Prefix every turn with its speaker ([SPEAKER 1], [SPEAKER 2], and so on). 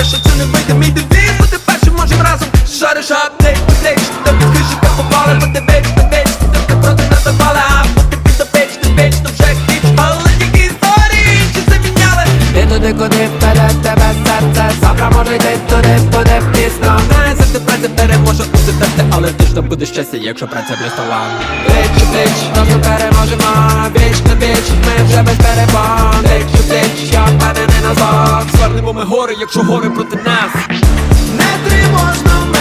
[SPEAKER 1] ти вариш, що це не вийде мій девіз. Бути першим можем разом. Шариш апдейт, плеч Та під хижика попали, бо ти ти Ти проти нас запали, а ти то вже хіч Але тільки історії, чи заміняли
[SPEAKER 2] Ти туди, куди вперед тебе серце. Завтра може йти туди, буде пізно.
[SPEAKER 1] Знає, завжди праця переможе у серце Але точно буде щастя, якщо праця блістова
[SPEAKER 2] Плеч у плеч, разом переможемо. Віч на віч, ми вже без перебон
[SPEAKER 1] ми гори, якщо гори проти нас.
[SPEAKER 3] Не тривожно